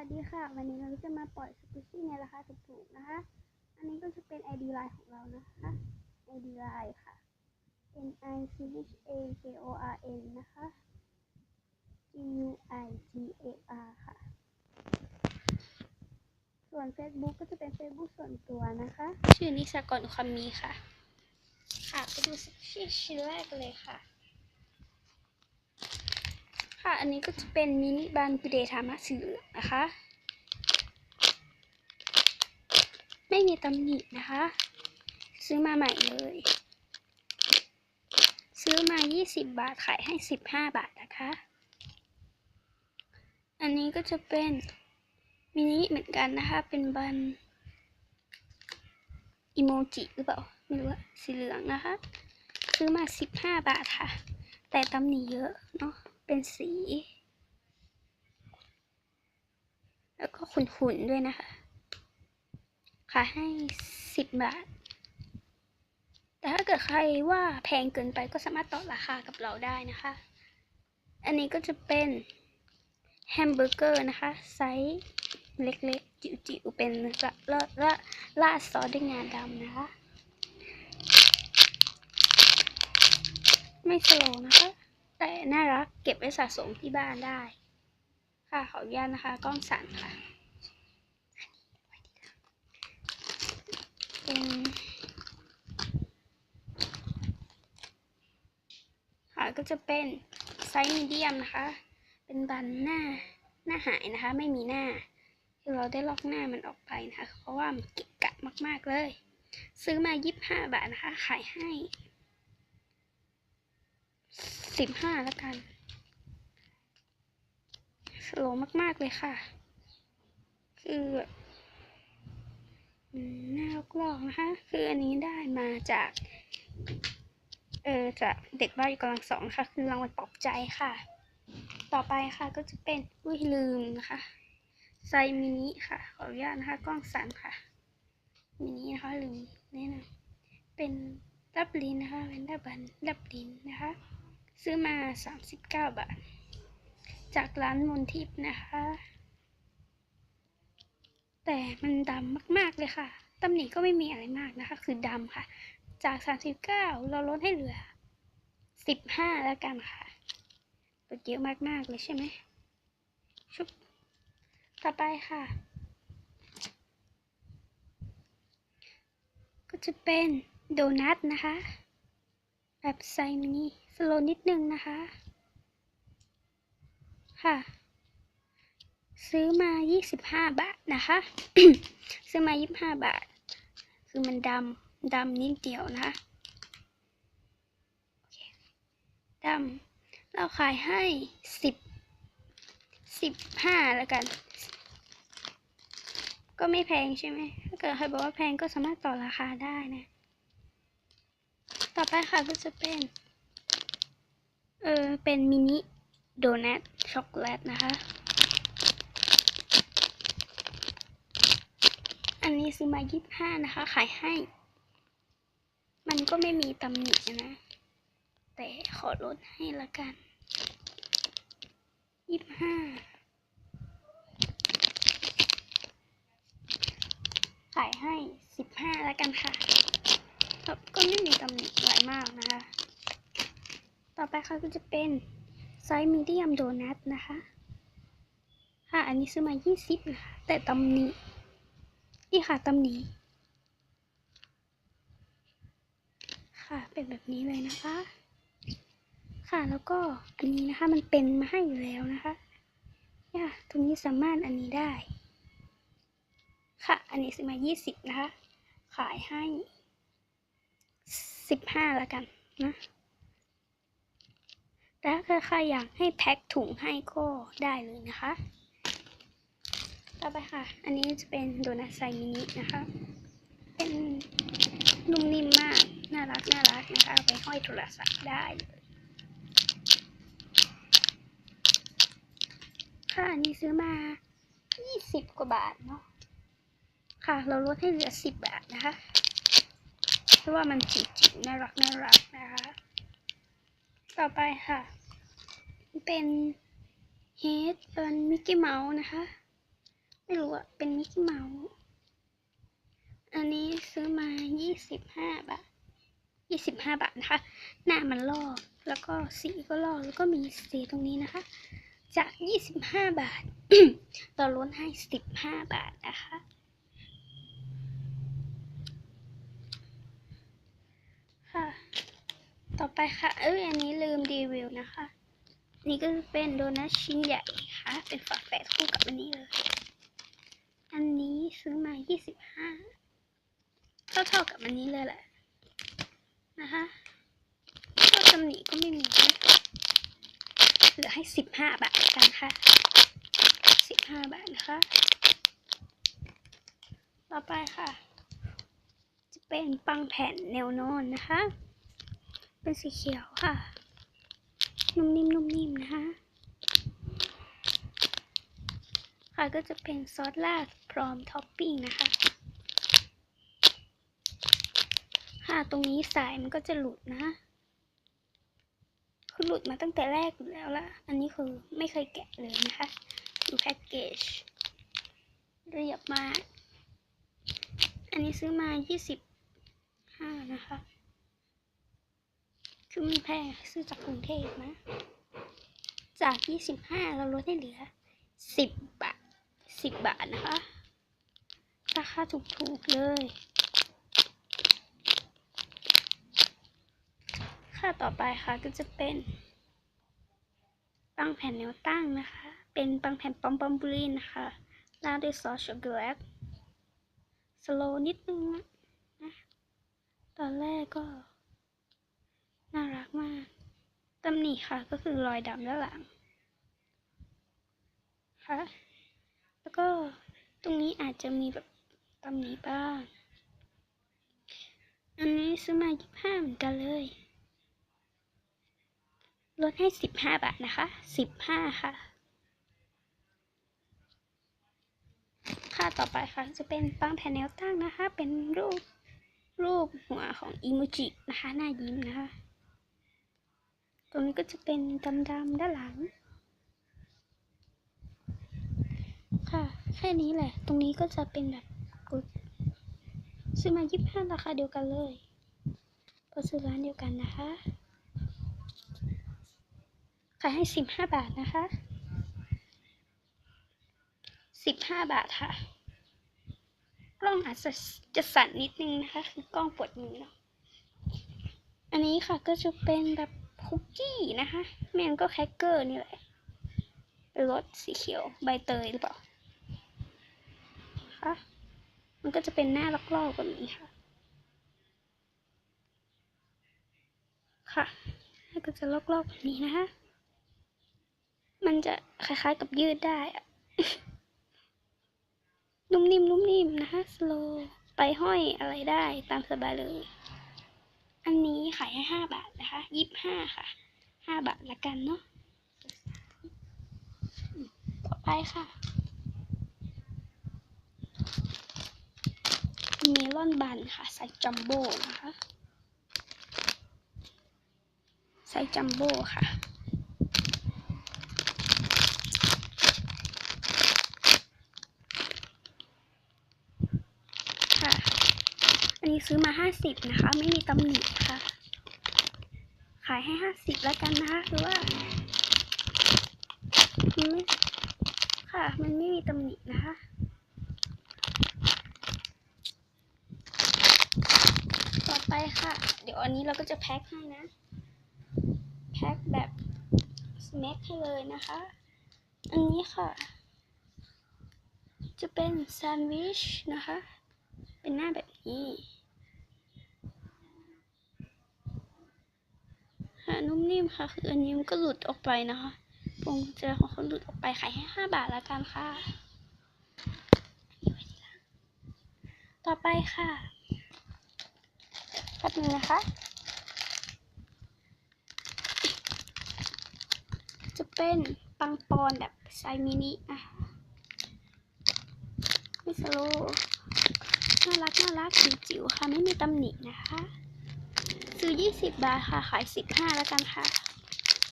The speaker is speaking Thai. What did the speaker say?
วัสดีค่ะ วันนี้เราจะมาปล่อยสกูชี่ในราคาถูกๆนะคะ อันนี้ก็จะเป็น ID Line ของเรานะคะ ID Line ค่ะ N I C H A K O R N นะคะ G U I G A R ค่ะ ส่วน Facebook ก็จะเป็น Facebook ส่วนตัวนะคะ ชื่อนิสากรุคำมีค่ะ ค่ะ ไปดูสกูชี่ชิ้นแรกเลยค่ะ ค่ะ อันนี้ก็จะเป็นมินิบันกุเดทามาสือนะคะ ไม่มีตำหนินะคะ ซื้อมาใหม่เลย ซื้อมา 20 บาท ขายให้ 15 บาทนะคะ อันนี้ก็จะเป็นมินิเหมือนกันนะคะ เป็นบันอิโมจิหรือเปล่า ไม่รู้อะสีเหลืองนะคะ ซื้อมา 15 บาทค่ะ แต่ตำหนิเยอะเนาะ เป็นสี แล้วก็ขุ่นๆด้วยนะคะ ขายให้สิบบาท แต่ถ้าเกิดใครว่าแพงเกินไปก็สามารถต่อราคากับเราได้นะคะ อันนี้ก็จะเป็นแฮมเบอร์เกอร์นะคะ ไซส์เล็กๆ จิ๋วๆ เป็นละละละราดซอสด้วยงาดำนะคะ ไม่สโลนะคะ แต่น่ารักเก็บไว้สะสมที่บ้านได้ ค่ะขออนุญาตนะคะกล้องสั่นค่ะเป็นค่ะก็จะเป็นไซส์มีเดียมนะคะ เป็นบันหน้าหน้าหายนะคะ ไม่มีหน้าคือเราได้ลอกหน้ามันออกไปนะคะ เพราะว่ามันเกะกะมากๆเลย ซื้อมา 25 บาทนะคะ ขายให้ สิบห้าแล้วกัน สโลมาก ๆ เลยค่ะ คือแบบอืมน่าลอกนะคะ คืออันนี้ได้มาจาก เออจากเด็กบ้าอยู่กำลังสองค่ะ คือรางวัลปลอบใจค่ะ ต่อไปค่ะก็จะเป็น อุ้ยลืมนะคะไซมินิค่ะ ขออนุญาตนะคะ กล้องสั่นค่ะ มินินะคะลืมแนะนำเป็นดับลินนะคะ เป็นดับบันดับลินนะคะ ซื้อมา 39 บาท จากร้านมนทิพย์นะคะ แต่มันดำมากๆเลยค่ะตำหนิก็ไม่มีอะไรมากนะคะ คือดำค่ะ จาก 39 เราลดให้เหลือ 15 แล้วกันค่ะลดเยอะมากๆเลยใช่ไหมชุบต่อไปค่ะ ก็จะเป็นโดนัทนะคะ แบบไซมินิส โลนิดนึงนะคะ ค่ะ ซื้อมา 25 บาทนะคะ ซื้อมา 25 บาท คือมันดำดำนิดเดียวนะคะดำเราขายให้ 10 15แล้วกัน ก็ไม่แพงใช่ไหม ถ้าเกิดใครบอกว่าแพงก็สามารถต่อราคาได้นะ ต่อไปค่ะก็จะเป็น ออ เป็นมินิโดนัทช็อกโกแลตนะคะ อันนี้ซื้อมายี่ห้านะคะ ขายให้ มันก็ไม่มีตำหนินะ แต่ขอลดให้ละกันยี่ห้าขายให้สิบห้าล้วกันค่ะครับก็ไม่มีตำหนิอะไรมากนะคะ ต่อไปค่ะก็จะเป็นไซส์มีเดียมโดนัทนะคะค่ะอันนี้ซื้อมา 20นะคะแต่ตำหนินี่ค่ะตำหนิค่ะเป็นแบบนี้เลยนะคะ ค่ะแล้วก็อันนี้นะคะมันเป็นมาให้อยู่แล้วนะคะเนี่ยตรงนี้สามารถอันนี้ได้ ค่ะอันนี้ซื้อมา 20 นะคะ ขายให้ 15แล้วกันนะ แต่ถ้าใครอยากให้แพ็คถุงให้ก็ได้เลยนะคะ ต่อไปค่ะ อันนี้จะเป็นโดนัทไซมินินะคะ เป็นนุ่มนิ่มมาก น่ารักน่ารักนะคะเอาไปห้อยโทรศัพท์ได้เลยค่ะอันนี้ซื้อมา 20 กว่าบาทเนาะ ค่ะ เราลดให้เหลือ 10 บาทนะคะ เพราะว่ามันจิ๋วๆน่ารักน่ารักนะคะ ต่อไปค่ะ เป็นเฮดเป็นมิกกี้เมาส์นะคะ ไม่รู้อะเป็นมิกกี้เมาส์อันนี้ซื้อมายี่สิบห้าบาทยี่สิบห้าบาทนะคะ หน้ามันลอก แล้วก็สีก็ลอก แล้วก็มีสีตรงนี้นะคะ จากยี่สิบห้าบาทเราลดให้สิบห้าบาทนะคะ ต่อไปค่ะ เอ้ยอันนี้ลืมรีวิวนะคะ นี่ก็เป็นโดนัทชิ้นใหญ่ค่ะ เป็นฝาแฝดคู่กับอันนี้เลย อันนี้ซื้อมา 25เท่าเท่าๆกับอันนี้เลยแหละ นะคะก็ตำหนิก็ไม่มีนะเหลือให้ 15 บาทกันค่ะ 15 บาทนะคะ ต่อไปค่ะ จะเป็นปังแผ่นแนวนอนนะคะ เป็นสีเขียวค่ะ นุ่มนิ่มนุ่มนิ่มนะคะค่ะก็จะเป็นซอสราดพร้อมท็อปปิ้งนะคะ ค่ะตรงนี้สายมันก็จะหลุดนะคือหลุดมาตั้งแต่แรกอยู่แล้วละอันนี้คือไม่เคยแกะเลยนะคะ ดูแพ็กเกจเรียบมาก อันนี้ซื้อมา 25 นะคะ แพงซื้อจากกรุงเทพนะ จาก 25 เราลดให้เหลือ 10 บาท 10 บาทนะคะ ราคาถูกๆเลย ค่าต่อไปค่ะก็จะเป็น ปังแผ่นแนวตั้งนะคะ เป็นปังแผ่นปอมปอมบลีนนะคะราดด้วยซอสช็อกโกแลตสโลนิดนึงนะ ตอนแรกก็ น่ารักมาก ตำห นิค่ะ ก็คือรอยดำด้านหลังค่ะแล้วก็ตรงนี้อาจจะมีแบบตำหนิบ้างอันนี้ซื้อมายี่ห้าเหมือนกันเลยลดให้สิบห้าบาทนะคะสิบห้าค่ะ ค่าต่อไปค่ะจะเป็นปังแผ่นแนวตั้งนะคะ เป็นรูปรูปหัวของอิโมจินะคะหน้ายิ้มนะคะ ตรงนี้ก็จะเป็นดำๆด้านหลัง ค่ะ แค่นี้แหละ ตรงนี้ก็จะเป็นแบบกดซื้อมายี่ห้าราคาเดียวกันเลยพระซื้อร้านเดียวกันนะคะ ขายให้สิบห้าบาทนะคะสิบห้าบาทค่ะ กล้องอาจจะจะสั่นนิดนึงนะคะ คือกล้องปวดมือเนาะ อันนี้ค่ะก็จะเป็นแบบ คุกกี้นะคะไม่งั้นก็แครกเกอร์นี่แหละรสสีเขียวใบเตยหรือเปล่าคะมันก็จะเป็นหน้าลอกๆแบบนี้ค่ะ ค่ะก็จะลอกๆแบบนี้นะคะมันจะคล้ายๆกับยืดได้อะนุ่มนิ่มนุ่มนิ่มนะคะสโลไปห้อยอะไรได้ตามสบายเลย อันนี้ขายให้ห้าบาท นะคะยี่สิบห้าค่ะห้าบาทละกันเนาะต่อไปค่ะ เมลอนบันค่ะไซส์จัมโบ้นะคะไซส์จัมโบ้ค่ะค่ะอันนี้ซื้อมาห้าสิบนะคะ ไม่มีตำหนิค่ะ ขายให้ห้าสิบแล้วกันนะคะคือว่ามันไม่ค่ะ มันไม่มีตำหนินะคะต่อไปค่ะ เดี๋ยวอันนี้เราก็จะแพ็คให้นะ แพ็คแบบสแน็คให้เลยนะคะ อันนี้ค่ะ จะเป็นแซนด์วิชนะคะ เป็นหน้าแบบนี้ค่ะ นุ่มนิ่มค่ะ คืออันนี้มันก็หลุดออกไปนะคะพวงกุญแจของเขาหลุดออกไปขายให้ห้าบาทละกันค่ะ ต่อไปค่ะแป๊บนึงนะคะ จะเป็นปังปอนแบบไซมินินะคะมิสโลน่ารักน่ารักจิ๋วๆค่ะ ไม่มีตำหนินะคะ ซื้อ 20 บาทค่ะ ขาย 15 แล้วกันค่ะ